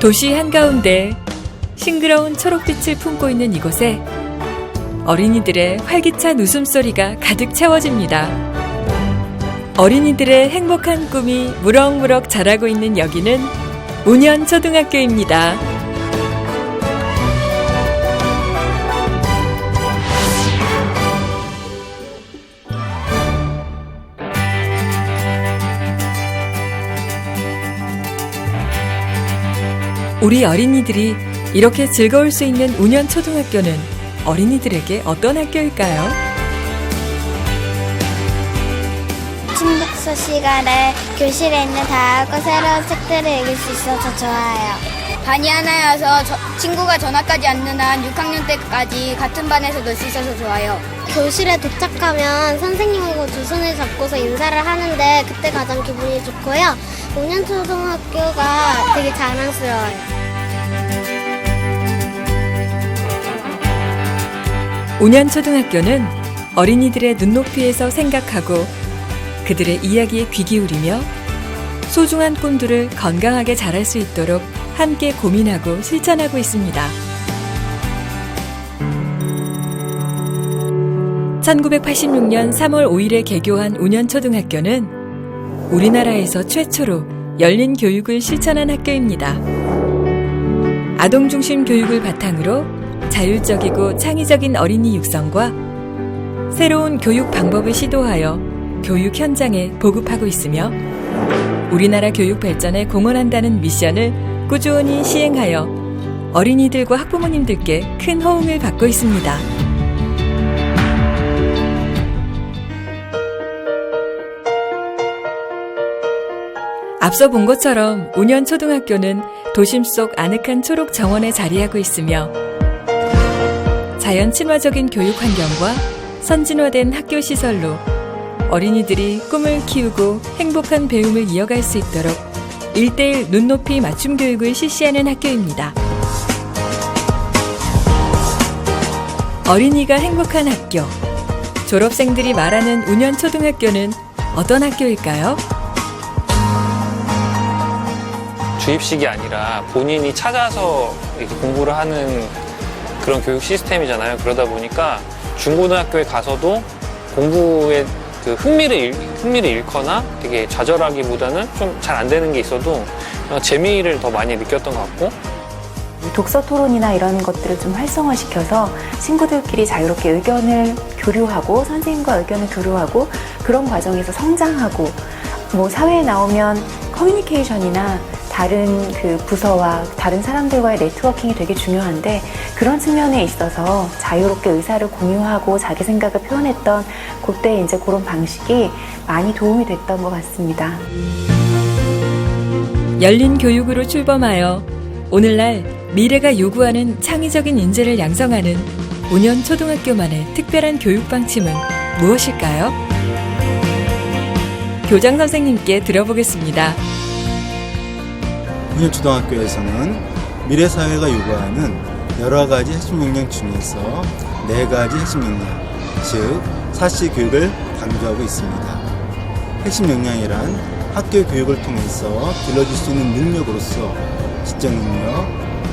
도시 한가운데 싱그러운 초록빛을 품고 있는 이곳에 어린이들의 활기찬 웃음소리가 가득 채워집니다. 어린이들의 행복한 꿈이 무럭무럭 자라고 있는 여기는 운현 초등학교입니다. 우리 어린이들이 이렇게 즐거울 수 있는 운현 초등학교는 어린이들에게 어떤 학교일까요? 침묵수 시간에 교실에 있는 다양하고 새로운 책들을 읽을 수 있어서 좋아요. 반이 하나여서 저- 친구가 전학까지 않는 한 6학년 때까지 같은 반에서 놀 수 있어서 좋아요. 교실에 도착하면 선생님하고 두 손을 잡고서 인사를 하는데 그때 가장 기분이 좋고요. 5년 초등학교가 되게 자랑스러워요. 운현초등학교는 어린이들의 눈높이에서 생각하고 그들의 이야기에 귀 기울이며 소중한 꿈들을 건강하게 자랄 수 있도록 함께 고민하고 실천하고 있습니다. 1986년 3월 5일에 개교한 운현초등학교는 우리나라에서 최초로 열린 교육을 실천한 학교입니다. 아동 중심 교육을 바탕으로 자율적이고 창의적인 어린이 육성과 새로운 교육 방법을 시도하여 교육 현장에 보급하고 있으며 우리나라 교육 발전에 공헌한다는 미션을 꾸준히 시행하여 어린이들과 학부모님들께 큰 호응을 받고 있습니다. 앞서 본 것처럼 운현 초등학교는 도심 속 아늑한 초록 정원에 자리하고 있으며 자연 친화적인 교육 환경과 선진화된 학교 시설로 어린이들이 꿈을 키우고 행복한 배움을 이어갈 수 있도록 일대일 눈높이 맞춤 교육을 실시하는 학교입니다. 어린이가 행복한 학교. 졸업생들이 말하는 운현초등학교는 어떤 학교일까요? 주입식이 아니라 본인이 찾아서 이렇게 공부를 하는 그런 교육 시스템이잖아요. 그러다 보니까 중고등학교에 가서도 공부에 그 흥미를, 잃, 흥미를 잃거나 되게 좌절하기보다는 좀 잘 안 되는 게 있어도 재미를 더 많이 느꼈던 것 같고. 독서 토론이나 이런 것들을 좀 활성화시켜서 친구들끼리 자유롭게 의견을 교류하고 선생님과 의견을 교류하고 그런 과정에서 성장하고 뭐 사회에 나오면 커뮤니케이션이나 다른 그 부서와 다른 사람들과의 네트워킹이 되게 중요한데 그런 측면에 있어서 자유롭게 의사를 공유하고 자기 생각을 표현했던 그때 이제 그런 방식이 많이 도움이 됐던 것 같습니다. 열린 교육으로 출범하여 오늘날 미래가 요구하는 창의적인 인재를 양성하는 운현 초등학교만의 특별한 교육 방침은 무엇일까요? 교장 선생님께 들어보겠습니다. 운영초등학교에서는 미래 사회가 요구하는 여러 가지 핵심 역량 중에서 네 가지 핵심 역량, 즉 사시 교육을 강조하고 있습니다. 핵심 역량이란 학교 교육을 통해서 길러질 수 있는 능력으로서 지적 능력,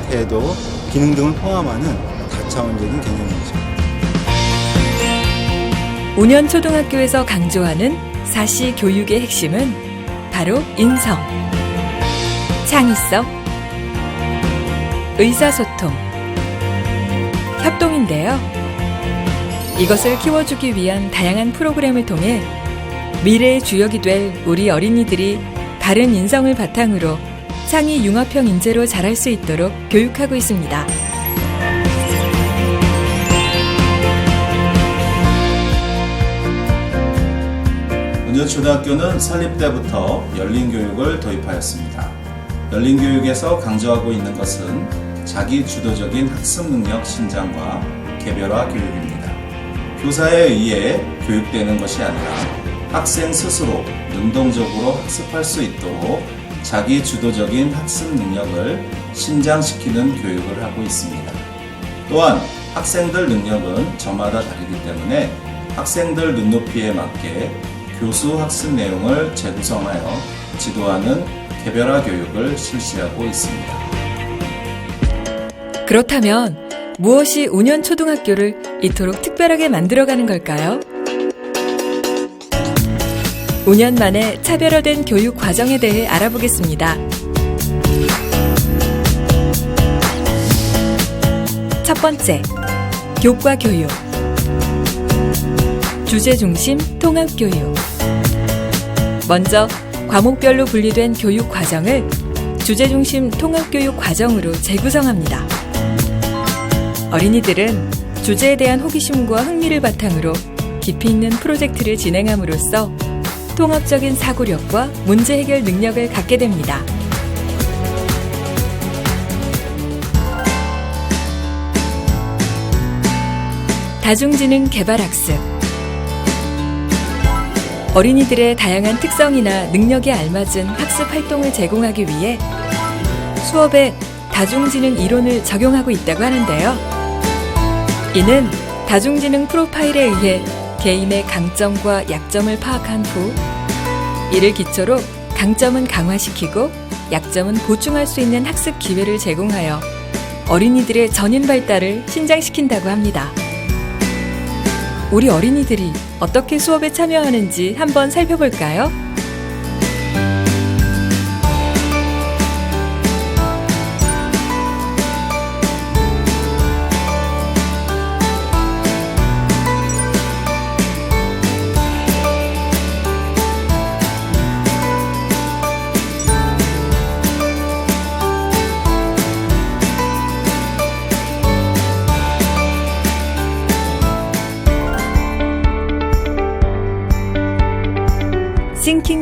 태도, 기능 등을 포함하는 다차원적인 개념이죠. 운현 초등학교에서 강조하는 사시 교육의 핵심은 바로 인성, 창의성, 의사소통, 협동인데요. 이것을 키워주기 위한 다양한 프로그램을 통해 미래의 주역이 될 우리 어린이들이 바른 인성을 바탕으로 창의 융합형 인재로 자랄 수 있도록 교육하고 있습니다. 운현초등학교는 설립 때부터 열린 교육을 도입하였습니다. 열린 교육에서 강조하고 있는 것은 자기 주도적인 학습 능력 신장과 개별화 교육입니다. 교사에 의해 교육되는 것이 아니라 학생 스스로 능동적으로 학습할 수 있도록 자기 주도적인 학습 능력을 신장시키는 교육을 하고 있습니다. 또한 학생들 능력은 저마다 다르기 때문에 학생들 눈높이에 맞게 교수 학습 내용을 재구성하여 지도하는 개별화 교육을 실시하고 있습니다. 그렇다면 무엇이 5년 초등학교를 이토록 특별하게 만들어가는 걸까요? 5년 만에 차별화된 교육 과정에 대해 알아보겠습니다. 첫 번째, 교과 교육. 주제 중심 통합 교육. 먼저 과목별로 분리된 교육 과정을 주제 중심 통합 교육 과정으로 재구성합니다. 어린이들은 주제에 대한 호기심과 흥미를 바탕으로 깊이 있는 프로젝트를 진행함으로써 통합적인 사고력과 문제 해결 능력을 갖게 됩니다. 다중지능 개발학습 어린이들의 다양한 특성이나 능력에 알맞은 학습 활동을 제공하기 위해 수업에 다중지능 이론을 적용하고 있다고 하는데요. 이는 다중지능 프로파일에 의해 개인의 강점과 약점을 파악한 후 이를 기초로 강점은 강화시키고 약점은 보충할 수 있는 학습 기회를 제공하여 어린이들의 전인 발달을 신장시킨다고 합니다. 우리 어린이들이 어떻게 수업에 참여하는지 한번 살펴볼까요?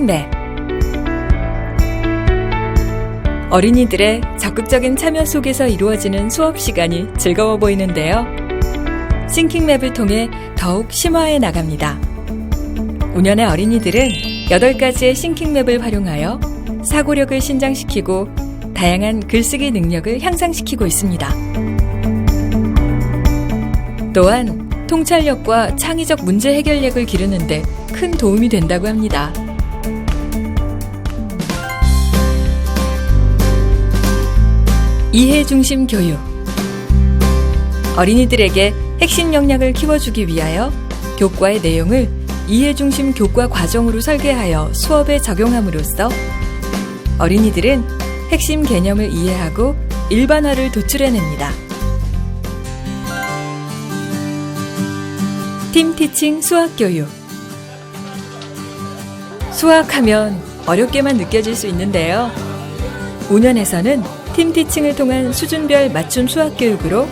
싱킹랩 어린이들의 적극적인 참여 속에서 이루어지는 수업 시간이 즐거워 보이는데요. 싱킹랩을 통해 더욱 심화해 나갑니다. 5년의 어린이들은 8가지의 싱킹랩을 활용하여 사고력을 신장시키고 다양한 글쓰기 능력을 향상시키고 있습니다. 또한 통찰력과 창의적 문제 해결력을 기르는데 큰 도움이 된다고 합니다. 이해 중심 교육. 어린이들에게 핵심 역량을 키워주기 위하여 교과의 내용을 이해 중심 교과 과정으로 설계하여 수업에 적용함으로써 어린이들은 핵심 개념을 이해하고 일반화를 도출해냅니다. 팀 티칭 수학 교육. 수학하면 어렵게만 느껴질 수 있는데요. 5년에서는 팀 티칭을 통한 수준별 맞춤 수학 교육으로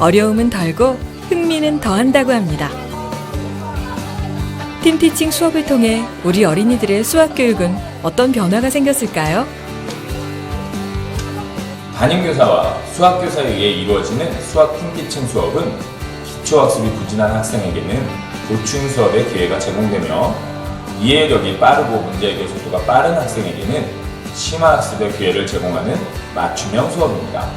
어려움은 덜고 흥미는 더한다고 합니다. 팀 티칭 수업을 통해 우리 어린이들의 수학 교육은 어떤 변화가 생겼을까요? 담임교사와 수학교사에 의해 이루어지는 수학 팀티칭 수업은 기초학습이 부진한 학생에게는 보충 수업의 기회가 제공되며 이해력이 빠르고 문제 해결 속도가 빠른 학생에게는 심화학습의 기회를 제공하는 맞춤형 수업입니다.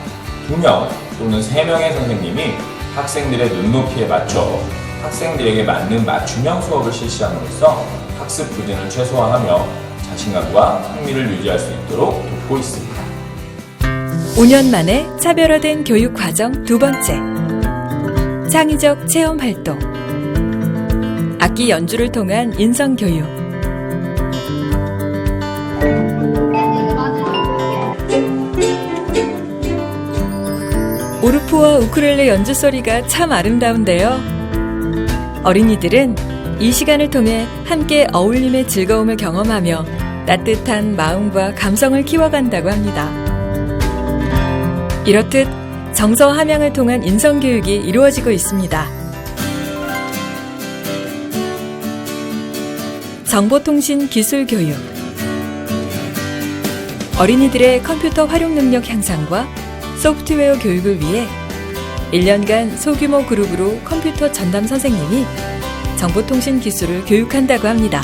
두명 또는 세 명의 선생님이 학생들의 눈높이에 맞춰 학생들에게 맞는 맞춤형 수업을 실시함으로써 학습 부진을 최소화하며 자신감과 흥미를 유지할 수 있도록 돕고 있습니다. 5년 만에 차별화된 교육 과정 두 번째. 창의적 체험 활동. 악기 연주를 통한 인성 교육. 오르프와 우크렐레 연주 소리가 참 아름다운데요. 어린이들은 이 시간을 통해 함께 어울림의 즐거움을 경험하며 따뜻한 마음과 감성을 키워간다고 합니다. 이렇듯 정서 함양을 통한 인성교육이 이루어지고 있습니다. 정보통신 기술 교육. 어린이들의 컴퓨터 활용 능력 향상과 소프트웨어 교육을 위해 1년간 소규모 그룹으로 컴퓨터 전담 선생님이 정보통신 기술을 교육한다고 합니다.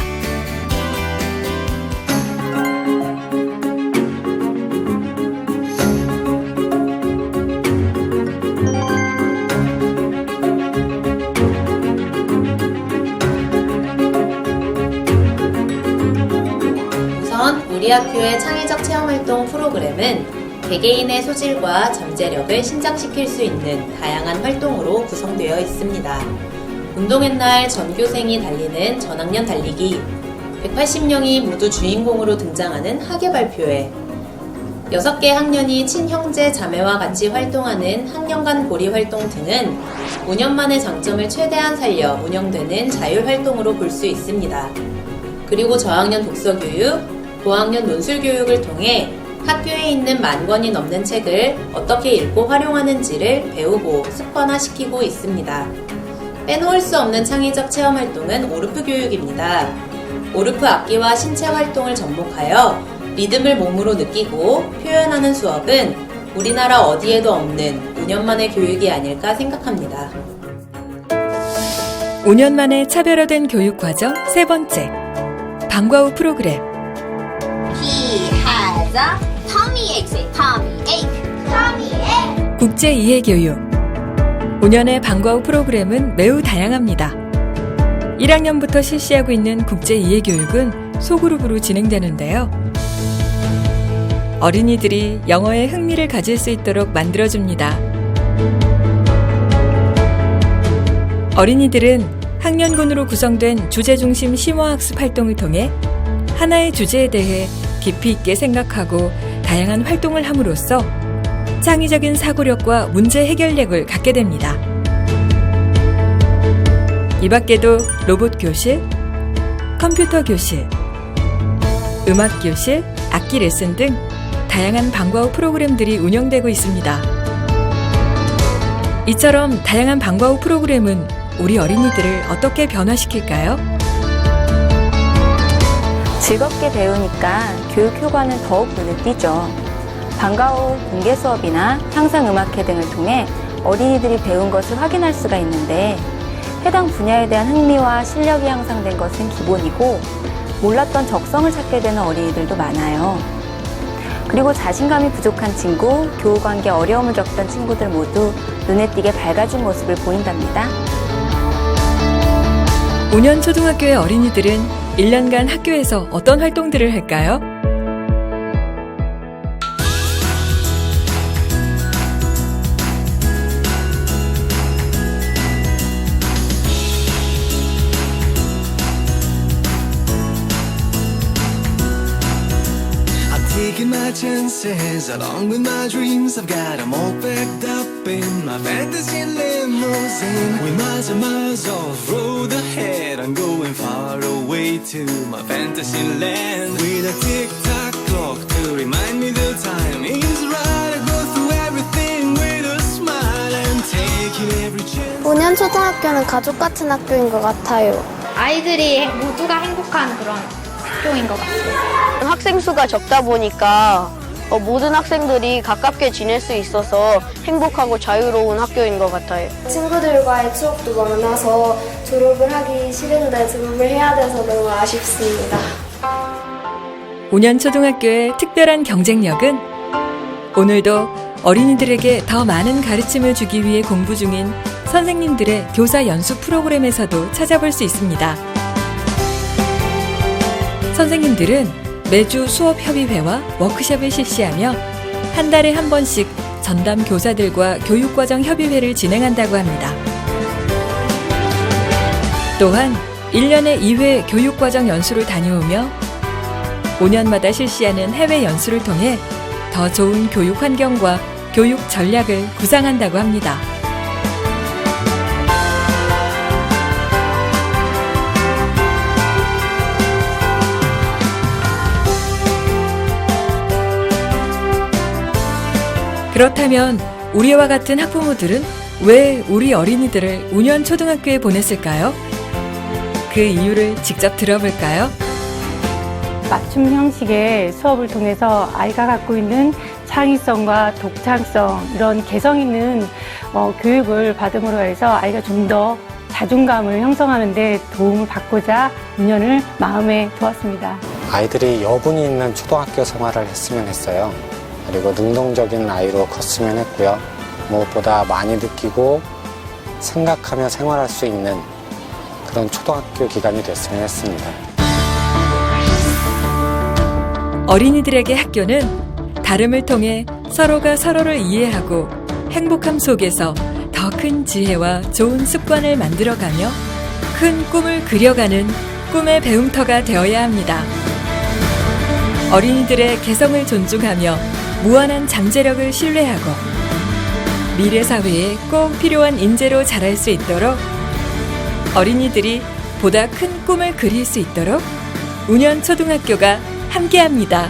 우리 학교의 창의적 체험활동 프로그램은 개개인의 소질과 잠재력을 신장시킬 수 있는 다양한 활동으로 구성되어 있습니다. 운동의 날 전교생이 달리는 전학년 달리기, 180명이 모두 주인공으로 등장하는 학예 발표회, 6개 학년이 친형제 자매와 같이 활동하는 학년간 고리 활동 등은 5년만의 장점을 최대한 살려 운영되는 자율 활동으로 볼 수 있습니다. 그리고 저학년 독서 교육, 고학년 논술 교육을 통해 학교에 있는 만 권이 넘는 책을 어떻게 읽고 활용하는지를 배우고 습관화시키고 있습니다. 빼놓을 수 없는 창의적 체험 활동은 오르프 교육입니다. 오르프 악기와 신체 활동을 접목하여 리듬을 몸으로 느끼고 표현하는 수업은 우리나라 어디에도 없는 5년 만의 교육이 아닐까 생각합니다. 5년 만에 차별화된 교육 과정 세 번째. 방과 후 프로그램. 국제 이해 교육. 5년의 방과 후 프로그램은 매우 다양합니다. 1학년부터 실시하고 있는 국제 이해 교육은 소그룹으로 진행되는데요. 어린이들이 영어에 흥미를 가질 수 있도록 만들어줍니다. 어린이들은 학년군으로 구성된 주제 중심 심화학습 활동을 통해 하나의 주제에 대해 깊이 있게 생각하고 다양한 활동을 함으로써 창의적인 사고력과 문제 해결력을 갖게 됩니다. 이 밖에도 로봇 교실, 컴퓨터 교실, 음악 교실, 악기 레슨 등 다양한 방과 후 프로그램들이 운영되고 있습니다. 이처럼 다양한 방과 후 프로그램은 우리 어린이들을 어떻게 변화시킬까요? 즐겁게 배우니까 교육 효과는 더욱 눈에 띄죠. 방과 후 공개 수업이나 향상음악회 등을 통해 어린이들이 배운 것을 확인할 수가 있는데 해당 분야에 대한 흥미와 실력이 향상된 것은 기본이고 몰랐던 적성을 찾게 되는 어린이들도 많아요. 그리고 자신감이 부족한 친구, 교우 관계 어려움을 겪던 친구들 모두 눈에 띄게 밝아진 모습을 보인답니다. 5년 초등학교의 어린이들은 1년간 학교에서 어떤 활동들을 할까요? Taking my chances along with my dreams. I've got 'em all packed up in my fantasy limousine. We miles and miles off road ahead. I'm going far away to my fantasy land. With a tick tock clock to remind me the time is right. I go through everything with a smile and taking every chance. 5년 초등학교는 가족 같은 학교인 것 같아요. 아이들이 모두가 행복한 그런 학교인 것 같아요. 학생 수가 적다 보니까 어, 모든 학생들이 가깝게 지낼 수 있어서 행복하고 자유로운 학교인 것 같아요. 친구들과의 추억도 많아서 졸업을 하기 싫은데 졸업을 해야 돼서 너무 아쉽습니다. 5년 초등학교의 특별한 경쟁력은 오늘도 어린이들에게 더 많은 가르침을 주기 위해 공부 중인 선생님들의 교사 연수 프로그램에서도 찾아볼 수 있습니다. 선생님들은 매주 수업 협의회와 워크숍을 실시하며 한 달에 한 번씩 전담 교사들과 교육과정 협의회를 진행한다고 합니다. 또한 1년에 2회 교육과정 연수를 다녀오며 5년마다 실시하는 해외 연수를 통해 더 좋은 교육 환경과 교육 전략을 구상한다고 합니다. 그렇다면 우리와 같은 학부모들은 왜 우리 어린이들을 5년 초등학교에 보냈을까요? 그 이유를 직접 들어볼까요? 맞춤 형식의 수업을 통해서 아이가 갖고 있는 창의성과 독창성 이런 개성 있는 어, 교육을 받음으로 해서 아이가 좀 더 자존감을 형성하는 데 도움을 받고자 2년을 마음에 두었습니다. 아이들이 여분이 있는 초등학교 생활을 했으면 했어요. 그리고 능동적인 아이로 컸으면 했고요. 무엇보다 많이 느끼고 생각하며 생활할 수 있는 그런 초등학교 기간이 됐으면 했습니다. 어린이들에게 학교는 다름을 통해 서로가 서로를 이해하고 행복함 속에서 더 큰 지혜와 좋은 습관을 만들어가며 큰 꿈을 그려가는 꿈의 배움터가 되어야 합니다. 어린이들의 개성을 존중하며 무한한 잠재력을 신뢰하고 미래 사회에 꼭 필요한 인재로 자랄 수 있도록 어린이들이 보다 큰 꿈을 그릴 수 있도록 운현 초등학교가 함께합니다.